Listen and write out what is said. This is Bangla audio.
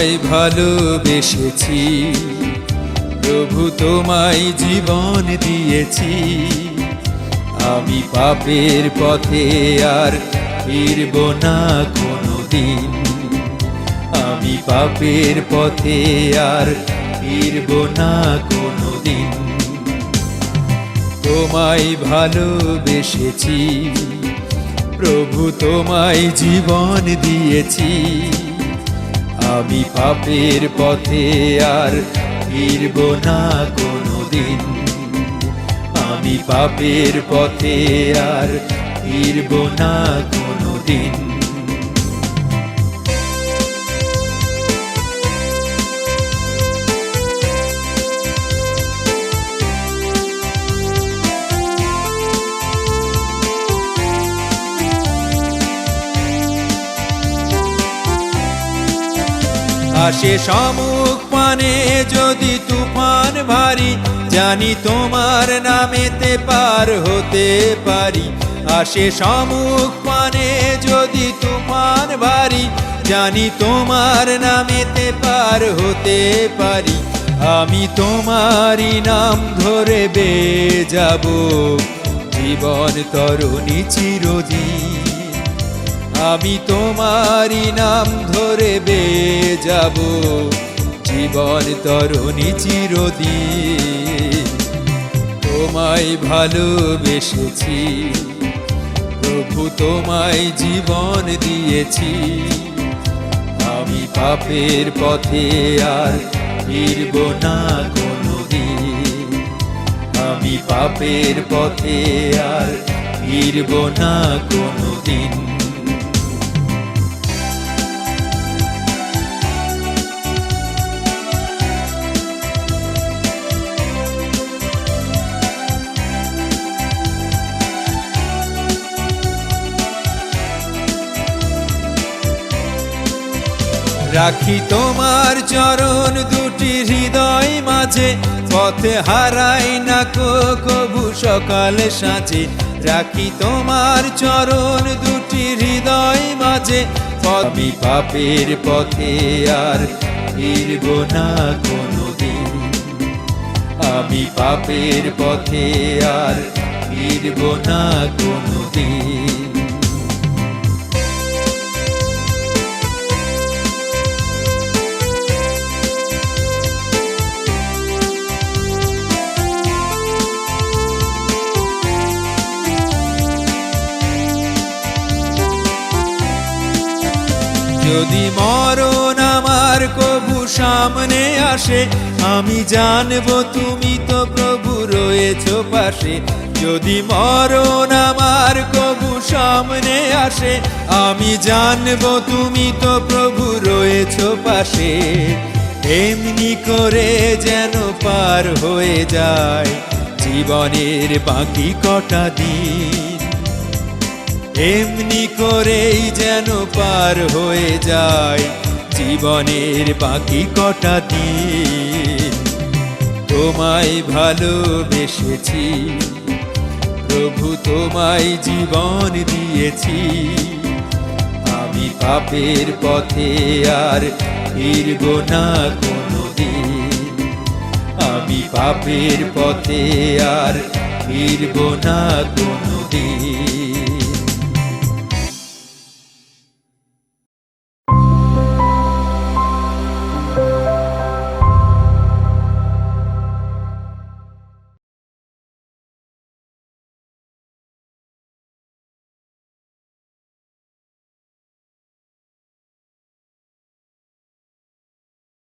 তোমায় ভালোবেসেছি, প্রভু তোমায় জীবন দিয়েছি। আমি পাপের পথে আর ফিরব না কোনো দিন আমি পাপের পথে আর ফিরব না কোনো দিন তোমায় ভালোবেসেছি, প্রভু তোমায় জীবন দিয়েছি। আমি পাপের পথে আর ফিরব না কোনো দিন আমি পাপের পথে আর ফিরব না কোনো আসে সমুখ পানে যদি তুফান ভারী, জানি তোমার নামেতে পার হতে পারি। আসে সমুখ পানে যদি তুফান ভারী, জানি তোমার নামেতে পার হতে পারি। আমি তোমারই নাম ধরে বে যাব, জীবন তরুণী চিরদিন আমি তোমারই নাম ধরে বে যাব। জীবন তরুণী চিরদিন। তোমায় ভালোবেসেছি, প্রভু তোমায় জীবন দিয়েছি। আমি পাপের পথে আর ফিরব না কোনো দিন আমি পাপের পথে আর ফিরব না কোনো রাখি তোমার চরণ দুটি হৃদয় মাঝে। পথে হারাই না কো, কবু সকালে সাঁচে রাখি তোমার চরণ দুটি হৃদয় মাঝে। আমি পাপের পথে আর ফিরব না কোনো দিন আমি পাপের পথে আর ফিরব না কোনো যদি মরণ আমার কবু সামনে আসে, আমি জানব তুমি তো প্রভু রয়েছ পাশে। যদি মরণ আমার কবু সামনে আসে, আমি জানব তুমি তো প্রভু রয়েছ পাশে। এমনি করে যেন পার হয়ে যায় জীবনের বাকি কটা দিন। এমনি করেই যেন পার হয়ে যায় জীবনের বাকি কটা দিন। তোমায় ভালোবেসেছি, প্রভু তোমায় জীবন দিয়েছি। আমি পাপের পথে আর ফিরব না কোনো দিন আমি পাপের পথে আর ফিরব না কোনো দিন